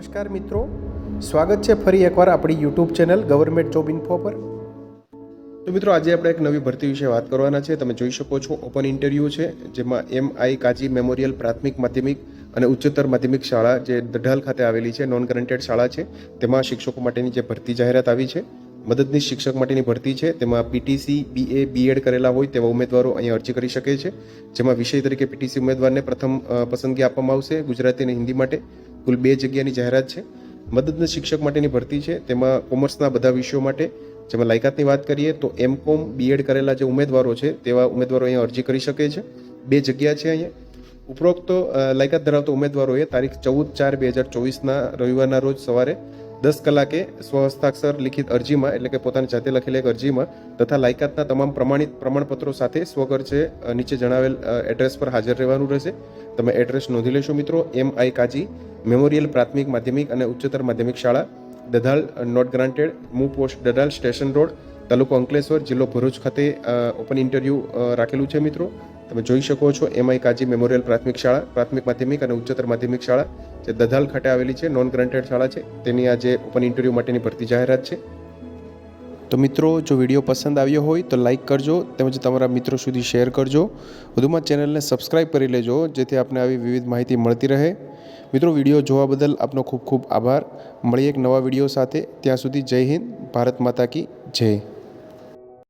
નમસ્કાર મિત્રો. સ્વાગત છે ફરી એકવાર આપણી YouTube channel government job info પર. તો મિત્રો, આજે આપણે એક નવી ભરતી વિશે વાત કરવાના છે. તમે જોઈ શકો છો ઓપન ઇન્ટરવ્યૂ છે, જેમાં એમ આઈ કાજી મેમોરિયલ પ્રાથમિક માધ્યમિક અને ઉચ્ચતર માધ્યમિક શાળા જે દઢાલ ખાતે આવેલી છે નોન ગ્રાન્ટેડ શાળા છે, તેમાં શિક્ષકો માટેની જે ભરતી જાહેરાત આવી છે. મદદનીશ શિક્ષક માટેની ભરતી છે. તેમાં પીટીસી બીએ બીએડ કરેલા હોય તેવા ઉમેદવારો અહીંયા અરજી કરી શકે છે. જેમાં વિષય તરીકે પીટીસી ઉમેદવારને પ્રથમ પસંદગી આપવામાં આવશે ગુજરાતી અને હિન્દી માટે. કુલ બે જગ્યાની જાહેરાત છે. મદદનીશ શિક્ષક માટેની ભરતી છે. તેમાં કોમર્સના બધા વિષયો માટે. જેમાં લાયકાતની વાત કરીએ તો એમ કોમ બીએડ કરેલા જે ઉમેદવારો છે તેવા ઉમેદવારો અહીંયા અરજી કરી શકે છે. બે જગ્યા છે અહીંયા. ઉપરોક્ત લાયકાત ધરાવતા ઉમેદવારોએ તારીખ ચૌદ ચાર બે હજાર ચોવીસના રવિવારના રોજ સવારે દસ કલાકે સ્વહસ્તાક્ષર લિખિત અરજીમાં, એટલે કે પોતાની જાતે લખેલી એક અરજીમાં, તથા લાયકાતના તમામ પ્રમાણિત પ્રમાણપત્રો સાથે સ્વખર્ચે નીચે જણાવેલ એડ્રેસ પર હાજર રહેવાનું રહેશે. તમે એડ્રેસ નોંધી લેશો મિત્રો, એમ આઈ કાજી, મેમોરિયલ પ્રાથમિક માધ્યમિક અને ઉચ્ચતર માધ્યમિક શાળા, દધાલ નોટ ગ્રાન્ટેડ, મૂ પોસ્ટ દધાલ સ્ટેશન રોડ તાલુકો અંકલેશ્વર જિલ્લો ભરૂચ ખાતે ઓપન ઇન્ટરવ્યૂ રાખેલું છે મિત્રો. તમે જોઈ શકો છો એમઆઈ કાજી મેમોરિયલ પ્રાથમિક શાળા, પ્રાથમિક માધ્યમિક અને ઉચ્ચતર માધ્યમિક શાળા, જે દધાલ ખાતે આવેલી છે નોન ગ્રાન્ટેડ શાળા છે. તેની આજે ઓપન ઇન્ટરવ્યૂ માટેની ભરતી જાહેરાત છે. તો મિત્રો, જો વીડિયો પસંદ આવ્યો હોય તો લાઇક કરજો, તેમજ તમારા મિત્રો સુધી શેર કરજો. વધુમાં ચેનલને સબસ્ક્રાઇબ કરી લેજો, જેથી આપને આવી વિવિધ માહિતી મળતી રહે. મિત્રો, વીડિયો જોવા બદલ આપનો ખૂબ ખૂબ આભાર. મળીએ એક નવા વીડિયો સાથે. ત્યાં સુધી જય હિન્દ, ભારત માતા કી જય.